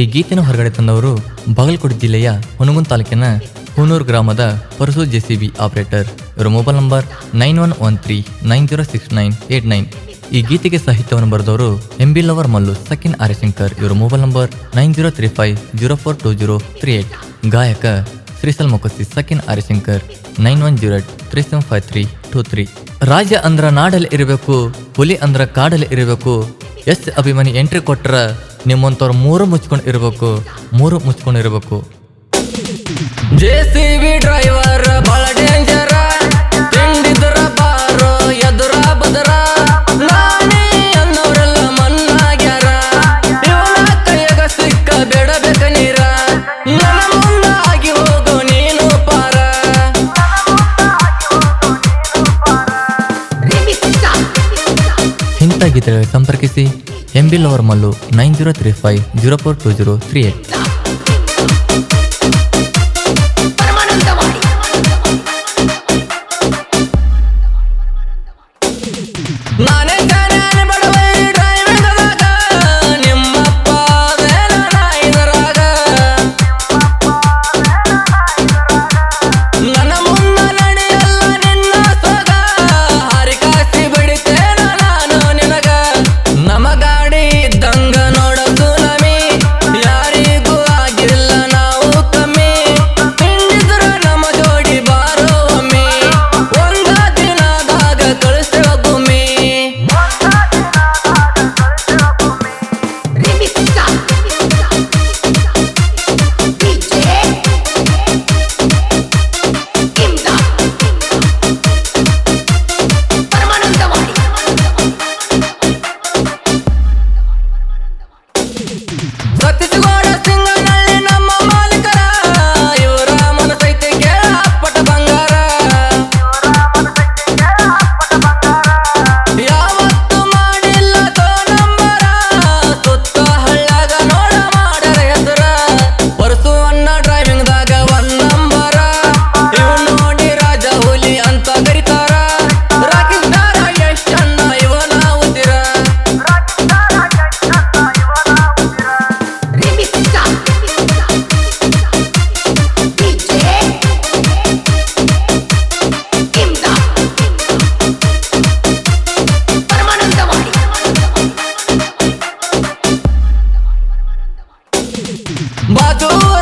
ಈ ಗೀತೆನ ಹೊರಗಡೆ ತಂದವರು ಬಾಗಲಕೋಟೆ ಜಿಲ್ಲೆಯ ಹುನಗುನ್ ತಾಲೂಕಿನ ಹೂನೂರು ಗ್ರಾಮದ ಪರಸು ಜೆಸಿಬಿ ಆಪರೇಟರ್. ಇವರ mobile number nine one one three nine zero six nine eight nine. ಈ ಗೀತೆಗೆ ಸಾಹಿತ್ಯವನ್ನು ಬರೆದವರು ಎಂ ಬಿ ಲವರ್ ಮಲ್ಲು ಸಕಿನ್ ಆರ್ಯಶಂಕರ್. ಇವರ mobile number nine zero three five zero four two zero three eight. ಗಾಯಕ Shrisal Mokasi ಸಕಿನ್ Aryashankar nine one zero three seven five three two three. ರಾಜ ಅಂದ್ರ ನಾಡಲ್ಲಿ ಇರಬೇಕು, ಹುಲಿ ಅಂದ್ರ ಕಾಡಲ್ಲಿ ಇರಬೇಕು. ಎಸ್ ಅಭಿಮಾನಿ ಎಂಟ್ರಿ ಕೊಟ್ರ ನಿಮ್ಮಂತವ್ರು ಮೂರು ಮುಚ್ಕೊಂಡು ಇರಬೇಕು ಮೂರು ಮುಚ್ಕೊಂಡು ಇರಬೇಕು ಜೆ ಸಿ ಬಿ ಡ್ರೈವರ್ ಬಹಳ ಡೇಂಜರ ತಿಂಡಿದ್ರ ಬಾರೋ ಎದುರ ಬದರ. ನಾನೇ ಅನ್ನೋರೆಲ್ಲ ಮಣ್ಣಾಗ್ಯಾರ. ಇವನ ಕೈಯಾಗ ಸಿಕ್ಕ ಬೇಡಬೇಕ ನೀರ. ನನ್ನ ಮುಂದಾಗಿ ಹೋಗು ನೀನು ಪಾರ. ಗೀತೆಗಳಿಗೆ ಸಂಪರ್ಕಿಸಿ. M B lover Mallu nine zero three five zero four two zero three eight. Got to do জাদু।